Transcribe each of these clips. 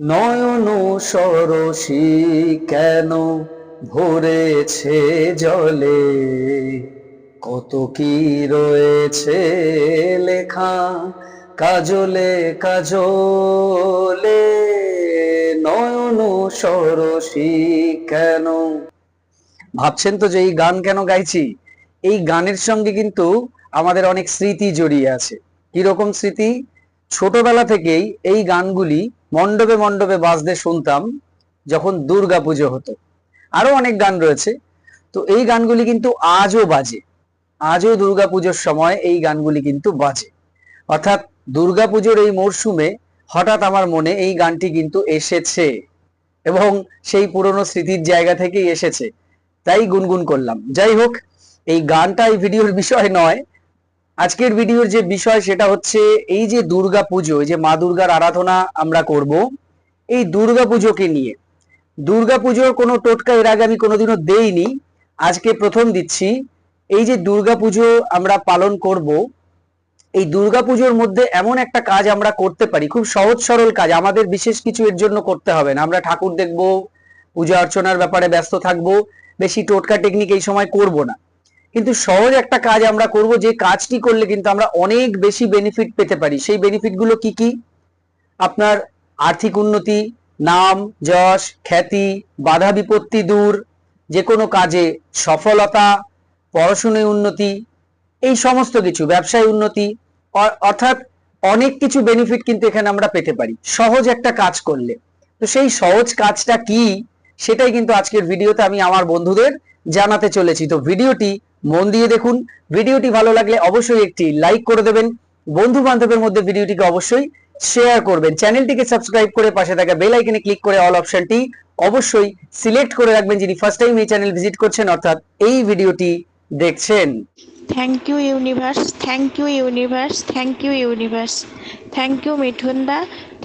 নয়ন সরসী কেন ভরেছে জলে? কত কি রয়েছে লেখা কাজলে কাজলে? নয়ন সরসী কেন? ভাবছেন তো যে এই গান কেন গাইছি? এই গানের সঙ্গে কিন্তু আমাদের অনেক স্মৃতি জড়িয়ে আছে। কীরকম স্মৃতি? ছোটবেলা থেকেই এই গানগুলি মণ্ডপে মণ্ডপে বাজতে শুনতাম যখন দুর্গা পুজো হতো। আরও অনেক গান রয়েছে। তো এই গানগুলি কিন্তু আজও বাজে। আজও দুর্গা পুজোর সময় এই গানগুলি কিন্তু বাজে। অর্থাৎ দুর্গা পুজোর এই মরশুমে হঠাৎ আমার মনে এই গানটি কিন্তু এসেছে এবং সেই পুরনো স্মৃতির জায়গা থেকেই এসেছে। তাই গুনগুন করলাম। যাই হোক, এই গানটা এই ভিডিওর বিষয় নয়। আজকের ভিডিওর যে বিষয় সেটা হচ্ছে এই যে দুর্গা পুজো, এই যে মা দুর্গার আরাধনা আমরা করব, এই দুর্গা পুজোকে নিয়ে। দুর্গা পুজোর কোনো টোটকা এর আগে আমি কোনোদিনও দেইনি। আজকে প্রথম দিচ্ছি। এই যে দুর্গা পুজো আমরা পালন করব, এই দুর্গা পুজোর মধ্যে এমন একটা কাজ আমরা করতে পারি, খুব সহজ সরল কাজ, আমাদের বিশেষ কিছু এর জন্য করতে হবে না। আমরা ঠাকুর দেখব, পূজা অর্চনার ব্যাপারে ব্যস্ত থাকব, বেশি টোটকা টেকনিক এই সময় করব না। কিন্তু সহজ একটা কাজ আমরা করব, যে কাজটি করলে কিন্তু আমরা অনেক বেশি বেনিফিট পেতে পারি। সেই বেনিফিটগুলো কি কি? আপনার আর্থিক উন্নতি, নাম, যশ, খ্যাতি, বাধা বিপত্তি দূর যে কোনো কাজে সফলতা পড়াশোনায় উন্নতি, এই সমস্ত কিছু, ব্যবসায় উন্নতি অর্থাৎ অনেক কিছু বেনিফিট কিন্তু এখানে আমরা পেতে পারি। সহজ একটা কাজ করলে। তো সেই সহজ কাজটা কি? সেটাই কিন্তু আজকের ভিডিওতে আমি আমার বন্ধুদের জানাতে চলেছি। তো ভিডিওটি মন দিয়ে দেখুন। ভিডিওটি ভালো লাগলে অবশ্যই একটি লাইক করে দেবেন। বন্ধু বান্ধবের মধ্যে ভিডিওটিকে অবশ্যই শেয়ার করবেন। চ্যানেলটিকে সাবস্ক্রাইব করে পাশে থাকা বেল আইকনে ক্লিক করে অল অপশনটি অবশ্যই সিলেক্ট করে রাখবেন যিনি ফার্স্ট টাইম এই চ্যানেল ভিজিট করছেন, অর্থাৎ এই ভিডিওটি দেখছেন। Thank you universe thank you universe thank you universe thank you Mithun da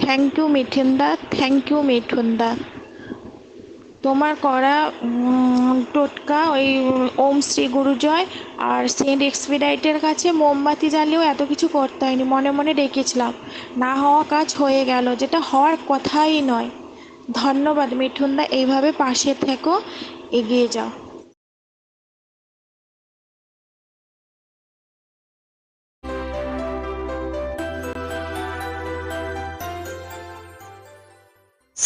thank you Mithun da thank you Mithun da তোমার করা টোটকা ওই, ওম শ্রী গুরুজয় আর সেন্ট এক্সপিডাইটের কাছে মোমবাতি জ্বালিয়েও এত কিছু করতে হয়নি। মনে মনে ডেকেছিলাম। না হওয়া কাজ হয়ে গেল, যেটা হওয়ার কথাই নয়। ধন্যবাদ মিঠুনদা, এইভাবে পাশে থেকো, এগিয়ে যাও।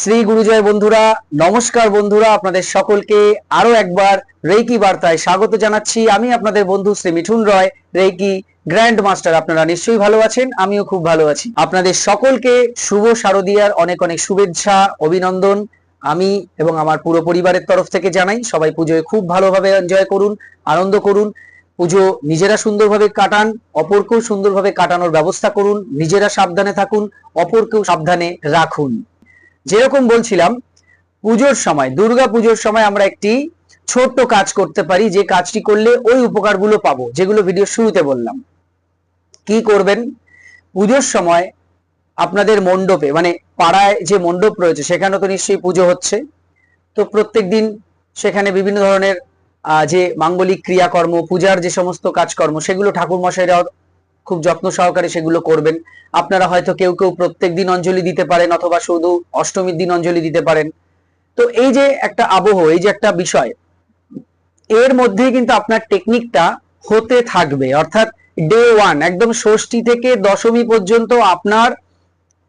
শ্রী গুরুজয় বন্ধুরা, নমস্কার বন্ধুরা, আপনাদের সকলকে আরও একবার রেকি বার্তায় স্বাগত জানাচ্ছি। আমি আপনাদের বন্ধু Shri Mithun Roy reiki grand master আপনারা নিশ্চয়ই ভালো আছেন, আমিও খুব ভালো আছি। আপনাদের সকলকে শুভ শারদিয়ার অনেক অনেক শুভেচ্ছা, অভিনন্দন। আমি এবং আমার পুরো পরিবারের তরফ থেকে জানাই, সবাই পুজোয় খুব ভালোভাবে এনজয় করুন, আনন্দ করুন। পুজো নিজেরা সুন্দরভাবে কাটান, অপরকেও সুন্দরভাবে কাটানোর ব্যবস্থা করুন, নিজেরা সাবধানে থাকুন, অপরকেও সাবধানে রাখুন। যেরকম বলছিলাম, পুজোর সময়, দুর্গা পুজোর সময় আমরা একটি ছোট্ট কাজ করতে পারি, যে কাজটি করলে ওই উপকারগুলো পাবো, যেগুলো ভিডিও শুরুতে বললাম। কি করবেন? পুজোর সময় আপনাদের মণ্ডপে মানে পাড়ায় যে মণ্ডপ রয়েছে সেখানে তো নিশ্চয়ই পুজো হচ্ছে। তো প্রত্যেক দিন সেখানে বিভিন্ন ধরনের যে মাঙ্গলিক ক্রিয়াকর্ম, পূজার যে সমস্ত কাজকর্ম, সেগুলো ঠাকুর মশাইরা খুব যত্ন সহকারে সেগুলো করবেন। আপনারা হয়তো কেউ কেউ প্রত্যেক দিন অঞ্জলি দিতে পারেন অথবা শুধু অষ্টমীর দিন অঞ্জলি দিতে পারেন। তো এই যে একটা আবহ, এই যে একটা বিষয়, এর মধ্যেই কিন্তু আপনার টেকনিকটা হতে থাকবে। অর্থাৎ ডে ওয়ান একদম ষষ্ঠী থেকে দশমী পর্যন্ত আপনার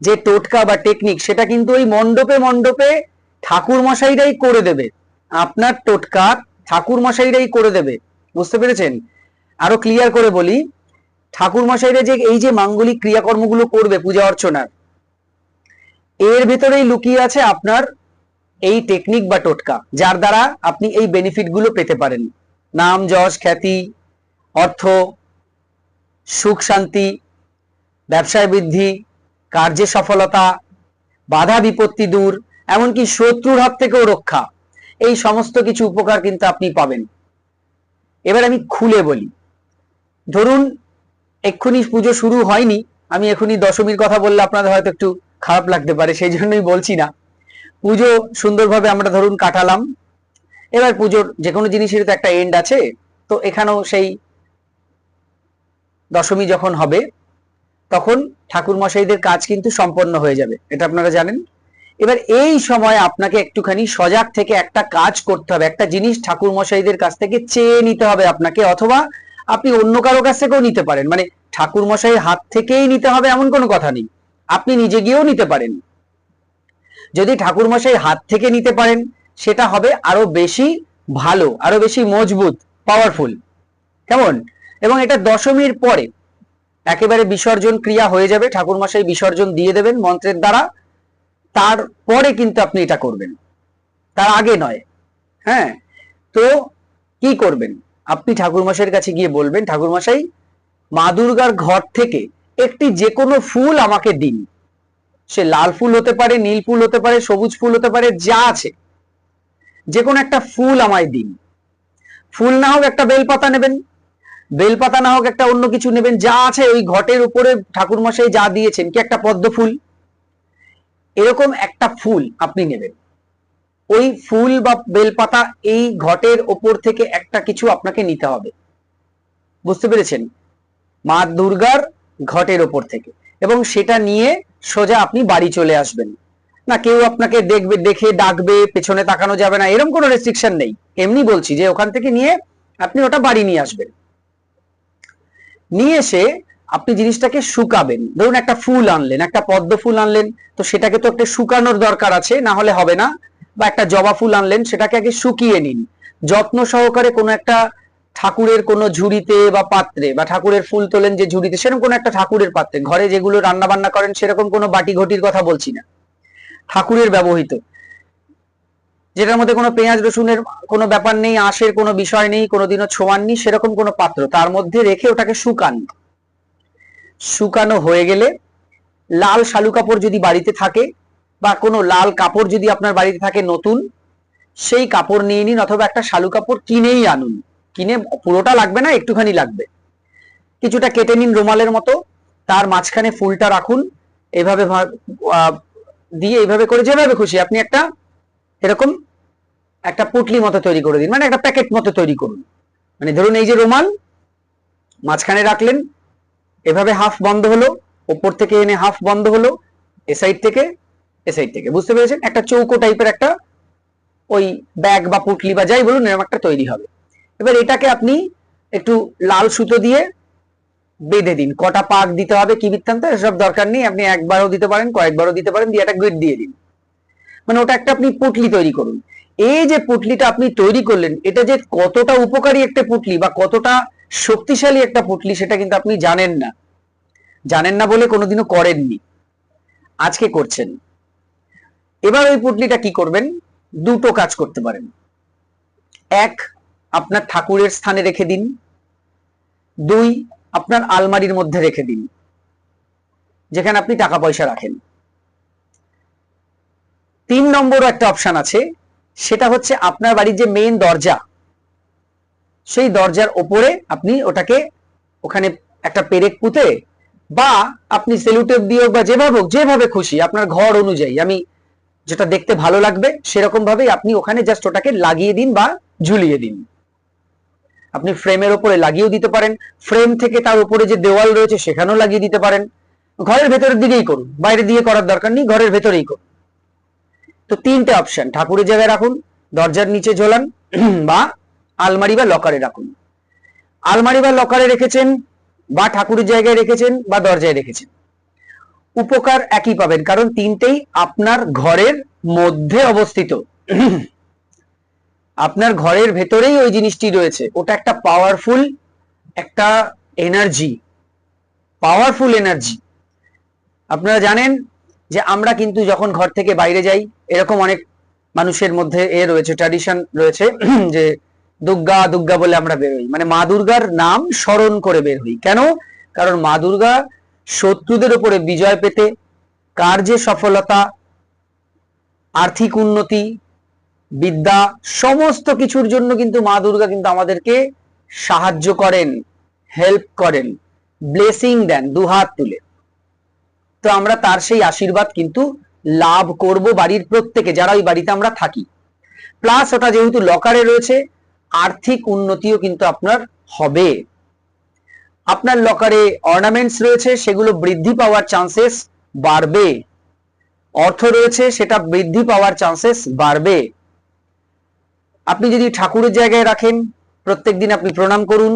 যে টোটকা বা টেকনিক সেটা কিন্তু ওই মণ্ডপে মণ্ডপে ঠাকুর মশাইরাই করে দেবে। আপনার টোটকা ঠাকুর মশাইরাই করে দেবে। বুঝতে পেরেছেন? আরও ক্লিয়ার করে বলি ঠাকুর মশাইরা যে এই যে মাঙ্গলিক ক্রিয়াকর্মগুলো করবে পূজা অর্চনার এর ভেতরেই লুকিয়ে আছে আপনার এই টেকনিক বা টোটকা, যার দ্বারা আপনি এই বেনিফিটগুলো পেতে পারেন। নাম, যশ, খ্যাতি, অর্থ, সুখ, শান্তি, ব্যবসায় বৃদ্ধি, কার্যে সফলতা, বাধা, বিপত্তি দূর, এমনকি শত্রুর হাত থেকেও রক্ষা, এই সমস্ত কিছু উপকার কিন্তু আপনি পাবেন। এবার আমি খুলে বলি। ধরুন এক্ষুনি পুজো শুরু হয়নি। আমি এখনই দশমীর কথা বললে আপনাদের হয়তো একটু খারাপ লাগতে পারে, সেই জন্যই বলছি না। পুজো সুন্দরভাবে আমরা ধরুন কাটালাম। এবার পুজোর যে কোনো জিনিসের তো একটা এন্ড আছে। তো এখানেও সেই দশমী যখন হবে, তখন ঠাকুর মশাইদের কাজ কিন্তু সম্পন্ন হয়ে যাবে। এটা আপনারা জানেন। এবার এই সময় আপনাকে একটুখানি সজাগ থেকে একটা কাজ করতে হবে। একটা জিনিস ঠাকুর মশাইদের কাছ থেকে চেয়ে নিতে হবে আপনাকে, অথবা আপনি অন্য কারও কাছ থেকেও নিতে পারেন। মানে ঠাকুর মশাই হাত থেকেই নিতে হবে এমন কোনো কথা নেই। আপনি নিজে গিয়েও নিতে পারেন। যদি ঠাকুর মশাই হাত থেকে নিতে পারেন, সেটা হবে আরও বেশি ভালো, আরও বেশি মজবুত পাওয়ারফুল কেমন? এবং এটা দশমীর পরে একেবারে বিসর্জন ক্রিয়া হয়ে যাবে ঠাকুর মশাই বিসর্জন দিয়ে দেবেন মন্ত্রের দ্বারা। তারপরে কিন্তু আপনি এটা করবেন। তার আগে নয়। হ্যাঁ? তো কি করবেন? আপনি ঠাকুরমশাইয়ের কাছে গিয়ে বলবেন, ঠাকুরমশাই, মা দুর্গার ঘর থেকে একটি যে কোনো ফুল আমাকে দিন। সে লাল ফুল হতে পারে, নীল ফুল হতে পারে, সবুজ ফুল হতে পারে, যা আছে। যে কোনো একটা ফুল আমায় দিন। ফুল না হোক একটা বেলপাতা নেবেন, বেলপাতা না হোক একটা অন্য কিছু নেবেন, যা আছে ওই ঘটের উপরে ঠাকুরমশাই যা দিয়েছেন, কি একটা পদ্ম ফুল? এরকম একটা ফুল আপনি নেবেন। ওই ফুল বা বেলপাতা এই ঘটের ওপর থেকে একটা কিছু আপনাকে নিতে হবে। বুঝতে পেরেছেন? মা দুর্গার ঘটের ওপর থেকে। এবং সেটা নিয়ে সোজা আপনি বাড়ি চলে আসবেন। না, কেউ আপনাকে দেখবে, দেখে ডাকবে, পেছনে তাকানো যাবে না এরকম কোনো রেস্ট্রিকশন নেই। এমনি বলছি যে ওখান থেকে নিয়ে আপনি ওটা বাড়ি নিয়ে আসবেন। নিয়ে এসে আপনি জিনিসটাকে শুকাবেন। ধরুন একটা ফুল আনলেন, একটা পদ্ম ফুল আনলেন, তো সেটাকে তো একটা শুকানোর দরকার আছে, না হলে হবে না। বা একটা জবা ফুল আনলেন, সেটাকে আগে শুকিয়ে নিন। যত্ন সহকারে কোনো একটা ঠাকুরের কোনো ঝুড়িতে বা পাত্রে বা ঠাকুরের ফুল তোলেন যে ঝুড়িতে, সেরকম কোনো একটা ঠাকুরের পাত্রে। ঘরে যেগুলো রান্না বান্না করেন, সেরকম কোনো বাটি ঘটির কথা বলছি না। ঠাকুরের ব্যবহৃত। যেটার মধ্যে কোনো পেঁয়াজ রসুনের কোনো ব্যাপার নেই, আঁশের কোনো বিষয় নেই, কোনোদিনও ছোঁয়াননি, সেরকম কোনো পাত্র। তার মধ্যে রেখে ওটাকে শুকান। শুকানো হয়ে গেলে লাল শালু কাপড় যদি বাড়িতে থাকে বা কোনো লাল কাপড় যদি আপনার বাড়িতে থাকে নতুন, সেই কাপড় নিয়ে নিন অথবা একটা শালু কাপড় কিনেই আনুন। কিনে পুরোটা লাগবে না, একটুখানি লাগবে। কিছুটা কেটে নিন রুমালের মতো, তার মাঝখানে ফুলটা রাখুন, এভাবে দিয়ে এইভাবে করে যেভাবে খুশি, আপনি একটা এরকম একটা পুটলি মতো তৈরি করে দিন মানে একটা প্যাকেট মতো তৈরি করুন। মানে ধরুন এই যে রুমাল, মাঝখানে রাখলেন, এভাবে হাফ বন্ধ হলো, ওপর থেকে এনে হাফ বন্ধ হলো, এ সাইড থেকে এ সাইড থেকে। বুঝতে পেরেছেন? একটা চৌকো টাইপের একটা ওই ব্যাগ বা পুটলি বা যাই বলুন, এরকম একটা তৈরি হবে। এবার এটাকে আপনি একটু লাল সুতো দিয়ে বেঁধে দিন। কটা পাক দিতে হবে, কি বৃত্তান্ত, এসব দরকার নেই। আপনি একবারও দিতে পারেন, কয়েকবারও দিতে পারেন, দিয়ে একটা গিট দিয়ে দিন। মানে ওটা একটা আপনি পুটলি তৈরি করুন। এই যে পুটলিটা আপনি তৈরি করলেন, এটা যে কতটা উপকারী একটা পুটলি বা কতটা শক্তিশালী একটা পুটলি, সেটা কিন্তু আপনি জানেন না। জানেন না বলে কোনোদিনও করেননি। আজকে করছেন। এবার ওই পুটলিটা কি করবেন? দুটো কাজ করতে পারেন। এক, আপনার ঠাকুরের স্থানে রেখে দিন। দুই, আপনার আলমারির মধ্যে রেখে দিন, যেখানে আপনি টাকা পয়সা রাখেন। তিন নম্বরও একটা অপশন আছে, সেটা হচ্ছে আপনার বাড়ির যে মেইন দরজা, সেই দরজার ওপরে আপনি ওটাকে ওখানে একটা পেরেক পুঁতে বা আপনি সেলুটেপ দিয়ে বা যেভাবে হোক, যেভাবে খুশি, আপনার ঘর অনুযায়ী, আমি যেটা দেখতে ভালো লাগবে, সেরকম ভাবেই আপনি ওখানে জাস্ট ওটাকে লাগিয়ে দিন বা ঝুলিয়ে দিন। আপনি ফ্রেমের উপরে লাগিয়েও দিতে পারেন। ফ্রেম থেকে তার উপরে যে দেওয়াল রয়েছে, সেখানেও লাগিয়ে দিতে পারেন। ঘরের ভেতরের দিকেই করুন, বাইরে দিয়ে করার দরকার নেই, ঘরের ভেতরেই করুন। তো তিনটে অপশন ঠাকুরের জায়গায় রাখুন, দরজার নিচে ঝোলান, বা আলমারি বা লকারে রাখুন। আলমারি বা লকারে রেখেছেন, বা ঠাকুরের জায়গায় রেখেছেন, বা দরজায় রেখেছেন। উপকার একই পাবেন। কারণ তিনটেই আপনার ঘরের মধ্যে অবস্থিত। আপনার ঘরের ভেতরেই ওই জিনিসটি রয়েছে। ওটা একটা পাওয়ারফুল একটা এনার্জি পাওয়ারফুল এনার্জি আপনারা জানেন যে আমরা কিন্তু যখন ঘর থেকে বাইরে যাই, এরকম অনেক মানুষের মধ্যে এ রয়েছে ট্র্যাডিশন রয়েছে, যে দুর্গা দুর্গা বলে আমরা বেরোই। মানে মা দুর্গার নাম স্মরণ করে বের হই। কেন? কারণ মা দুর্গা শত্রুদের উপরে বিজয় পেতে কার্যে সফলতা, আর্থিক উন্নতি, বিদ্যা, সমস্ত কিছুর জন্য কিন্তু মা দুর্গা কিন্তু আমাদেরকে সাহায্য করেন হেল্প করেন ব্লেসিং দেন দুহাত তুলে। তো আমরা তার সেই আশীর্বাদ কিন্তু লাভ করব বাড়ির প্রত্যেকে, যারা ওই বাড়িতে আমরা থাকি। প্লাস ওটা যেহেতু লকারে রয়েছে, আর্থিক উন্নতিও কিন্তু আপনার হবে। আপনার লকারে অর্নামেন্টস রয়েছে, সেগুলো বৃদ্ধি পাওয়ার চান্সেস বাড়বে। অর্থ রয়েছে, সেটা বৃদ্ধি পাওয়ার চান্সেস বাড়বে। আপনি যদি ঠাকুরের জায়গায় রাখেন প্রত্যেকদিন আপনি প্রণাম করুন,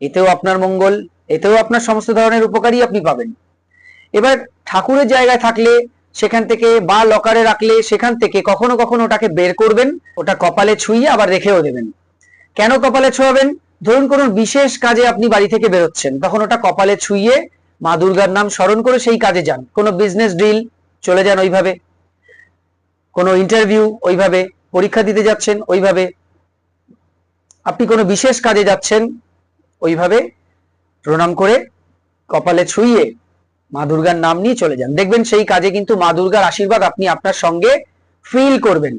এতেও আপনার মঙ্গল, এতেও আপনার সমস্ত ধরনের উপকারই আপনি পাবেন। এবার ঠাকুরের জায়গায় থাকলে, সেখান থেকে বা লকারে রাখলে, সেখান থেকে কখনো কখনো ওটাকে বের করবেন, ওটা কপালে ছুঁয়ে আবার রেখেও দেবেন। কেন কপালে ছোঁয়াবেন? ধরুন কোনো বিশেষ কাজে আপনি বাড়ি থেকে বেরোচ্ছেন, তখন ওটা কপালে ছুঁয়ে মা দুর্গার নাম স্মরণ করে সেই কাজে যান। কোনো বিজনেস ডিল চলে যান ওইভাবে। কোনো ইন্টারভিউ ওইভাবে। পরীক্ষা দিতে যাচ্ছেন, ওইভাবে। আপনি কোনো বিশেষ কাজে যাচ্ছেন, ওইভাবে প্রণাম করে কপালে ছুঁয়ে মা দুর্গার নাম নিয়ে চলে যান। দেখবেন সেই কাজে কিন্তু মা দুর্গার আশীর্বাদ আপনি আপনার সঙ্গে ফিল করবেন।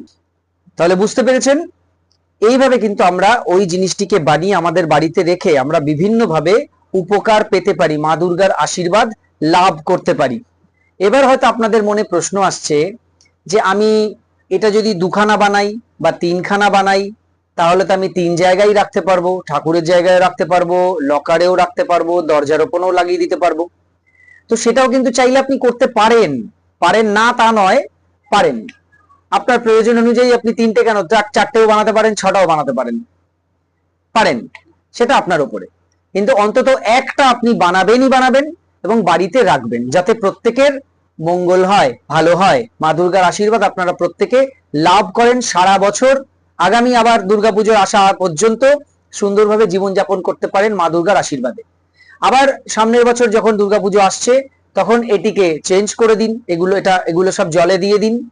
তাহলে বুঝতে পেরেছেন? এইভাবে কিন্তু আমরা ওই জিনিসটিকে বানিয়ে আমাদের বাড়িতে রেখে আমরা বিভিন্নভাবে উপকার পেতে পারি, মা দুর্গার আশীর্বাদ লাভ করতে পারি। এবার হয়তো আপনাদের মনে প্রশ্ন আসছে যে আমি এটা যদি দুখানা বানাই বা তিনখানা বানাই, তাহলে তো আমি তিন জায়গায় রাখতে পারব, ঠাকুরের জায়গায় রাখতে পারব, লকারেও রাখতে পারব, দরজার ওপরেও লাগিয়ে দিতে পারব। তো সেটাও কিন্তু চাইলে আপনি করতে পারেন পারেন না তা নয়, পারেন। আপনার প্রয়োজন অনুযায়ী আপনি তিনটে কেন? চার- চারটেও বানাতে পারেন, ছটাও বানাতে পারেন। পারেন, সেটা আপনার উপরে। কিন্তু অন্তত একটা আপনি বানাবেনই বানাবেন এবং বাড়িতে রাখবেন, যাতে প্রত্যেকের মঙ্গল হয়, ভালো হয়। মা দুর্গার আশীর্বাদ আপনারা প্রত্যেকে লাভ করেন সারা বছর। আগামী আবার দুর্গাপুজোর আসা পর্যন্ত সুন্দরভাবে জীবনযাপন করতে পারেন মা দুর্গার আশীর্বাদে। আবার সামনের বছর যখন দুর্গাপুজো আসছে, তখন এটিকে চেঞ্জ করে দিন। এগুলো, এটা, এগুলো সব জলে দিয়ে দিন।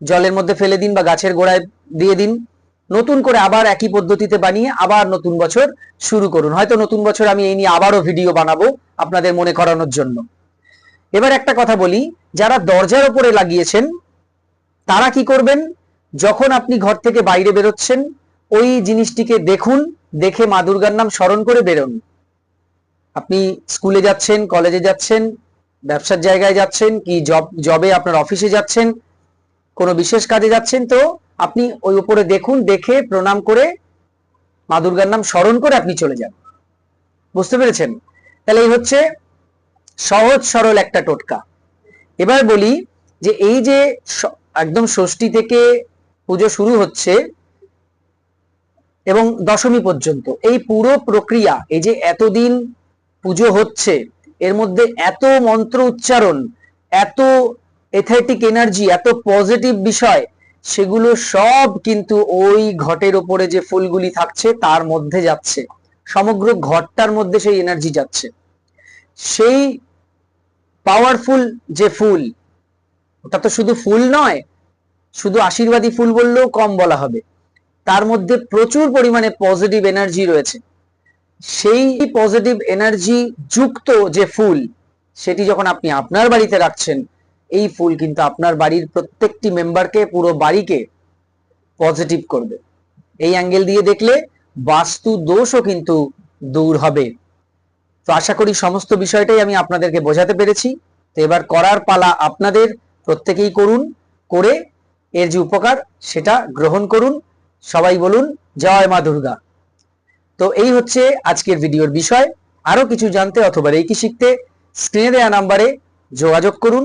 জলের মধ্যে ফেলে দিন বা গাছের গোড়ায় দিয়ে দিন। নতুন করে আবার একই পদ্ধতিতে বানিয়ে আবার নতুন বছর শুরু করুন। হয়তো নতুন বছর আমি এই নিয়ে আবারও ভিডিও বানাবো আপনাদের মনে করানোর জন্য। এবার একটা কথা বলি, যারা দরজার ওপরে লাগিয়েছেন, তারা কি করবেন? যখন আপনি ঘর থেকে বাইরে বেরোচ্ছেন, ওই জিনিসটিকে দেখুন, দেখে মা দুর্গার নাম স্মরণ করে বেরোন। আপনি স্কুলে যাচ্ছেন, কলেজে যাচ্ছেন, ব্যবসার জায়গায় যাচ্ছেন, কি জব জবে আপনার অফিসে যাচ্ছেন কোনো বিশেষ কাজে যাচ্ছেন তো আপনি ওই উপরে দেখুন, দেখে প্রণাম করে মা দুর্গার নাম স্মরণ করে আপনি চলে যান। বুঝতে পেরেছেন? তাহলে এই হচ্ছে সহজ সরল একটা টোটকা। এবার বলি যে এই যে একদম ষষ্ঠী থেকে পুজো শুরু হচ্ছে এবং দশমী পর্যন্ত, এই পুরো প্রক্রিয়া, এই যে এতদিন পুজো হচ্ছে, এর মধ্যে এত মন্ত্র উচ্চারণ, এত এথেটিক এনার্জি এত পজিটিভ বিষয়, সেগুলো সব কিন্তু ওই ঘটের ওপরে যে ফুলগুলি থাকছে, তার মধ্যে যাচ্ছে। সমগ্র ঘরটার মধ্যে সেই এনার্জি যাচ্ছে। সেই পাওয়ারফুল যে ফুল, ওটা তো শুধু ফুল নয়, শুধু আশীর্বাদী ফুল বললেও কম বলা হবে। তার মধ্যে প্রচুর পরিমাণে পজিটিভ এনার্জি রয়েছে। সেই পজিটিভ এনার্জি যুক্ত যে ফুল, সেটি যখন আপনি আপনার বাড়িতে রাখছেন এই ফুল কিন্তু আপনার বাড়ির প্রত্যেকটি মেম্বারকে পুরো বাড়িকে পজিটিভ করবে। এই অ্যাঙ্গেল দিয়ে দেখলে বাস্তু দোষও কিন্তু দূর হবে। তো আশা করি সমস্ত বিষয়টাই আমি আপনাদেরকে বোঝাতে পেরেছি। তো এবার করার পালা আপনাদের, প্রত্যেকেই করুন, করে এর যে উপকার সেটা গ্রহণ করুন। সবাই বলুন, জয় মা দুর্গা। তো এই হচ্ছে আজকের ভিডিওর বিষয়। আরও কিছু জানতে অথবা রেকি শিখতে স্ক্রিনে দেওয়া নাম্বারে যোগাযোগ করুন।